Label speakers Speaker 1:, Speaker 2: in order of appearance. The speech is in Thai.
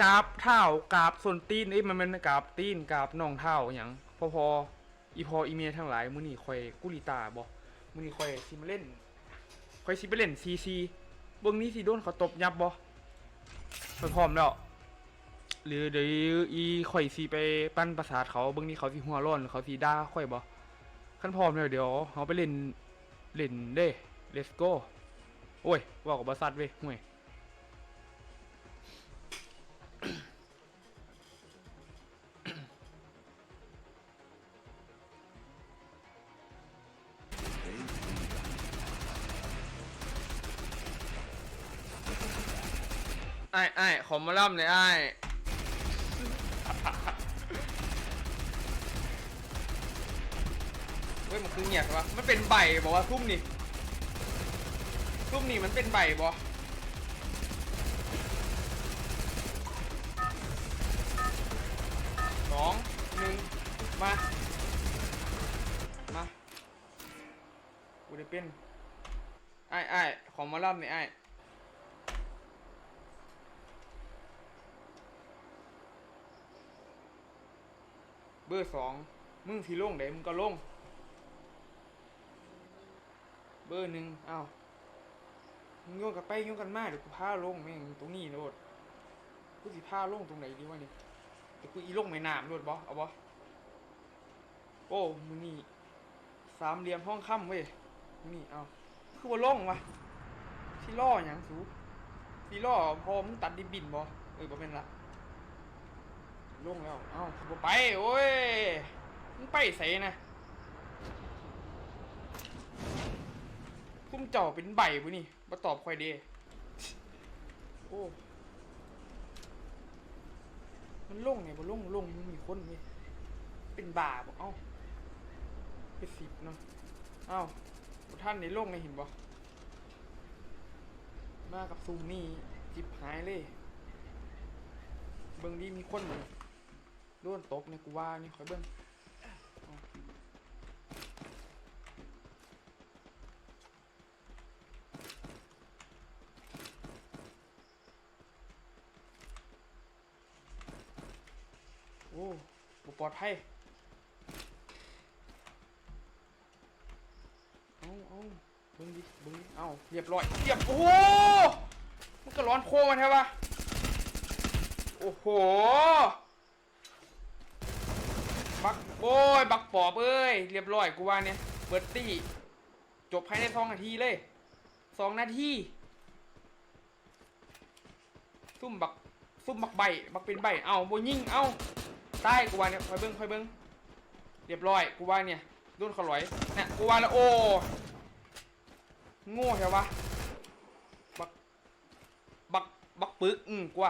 Speaker 1: กราบเท้ากราบส่วนตีนเอ้ยมันเป็นกราบตีนกราบน่องเท้าอย่างพอพออีพออีเมียทั้งหลายมื้อนี้ข่อยกุลิตาบ่มื้อนี้ข่อยสิมาเล่นข่อยสิไปเล่นซีซีเบิ่งนี้สิโดนเขาตบยับบ่ข่อยพร้อมแล้วหรือเดี๋ยวอีข่อยสิไปปั้นประสาทเขาเบิ่งนี้เขาสิหัวร้อนเขาสิด่าข่อยบ่คันพร้อมแล้วเดี๋ยวเฮาไปเล่นเล่นเด้ let's go โอ้ยว่ากับบ่ซัดเว้ยห่วย ไอ้ไอ้ขอมาล่ำเลยไอ้เฮ้ยมันคือเงียบวะมันเป็นใบบอกว่าทุ่มนี่ทุ่มนี่มันเป็นใบบอสองหนึ่งมา มากูได้เป็นไอ้ไอ้ขอมาล่ำเลยไอ้าย เบอร์สองมึงที่ลงได้มึงก็ลง เบอร์หนึ่งอ้าวมึงโยนกันไปโยนกันมาเดี๋ยวกูพาลงแม่งตรงนี้โลดกูสิพาลงตรงไหนดีวะนี่เดี๋ยวกูอีลงไม่น้ำโลดบอเอาบอโอ้มึงนี่สามเหลี่ยมห้องค่ำเว้ยมึงนี่เอาคือว่าลงวะที่ล่ออย่างสูที่ล่อพอมึงตัดดินบินบอเออบ่เป็นละ ลงแล้ว เอ้าบ่ไป โอ้ย มึงไปใส่นะคุ้มเจ้าเป็นใบบุนี่มาตอบค่อยเดโอ้ มันลงไงบ่ลงลงมันมีคนเว้ยเป็นบาบ่เอ้าเป็นสิบเนาะ เอ้าท่านในลงไงเห็นบ่มากับซูมนี่จิบหายเลย เบิ่งดีมีคนบ่ ดนตบเนี่ยกูว่านี่คอยเบิ้งโอ้บ่ปลอดภัยเอาเอาเบิ้งดิเบิ้งเอาเรียบร้อยเรียบโอ้โหมันก็ร้อนโคมันใช่ปะโอ้โห บักโอ้ย บักปอบเอ้ย เรียบร้อยกูว่าเนี่ยเปิดตี้ จบภายในสองนาทีเลยสองนาทีซุ่มบักซุ่มบักใบบักเป็นใบ เอาโบยิงเอาใต้กูว่าเนี่ยคอยเบิ้งคอยเบิ้งเรียบร้อยกูว่าเนี่ยโดนเขาลอยเนี่ยกูว่าแล้วโอ้โง่ใช่ปะบักบักบักปึกอืมกูว่า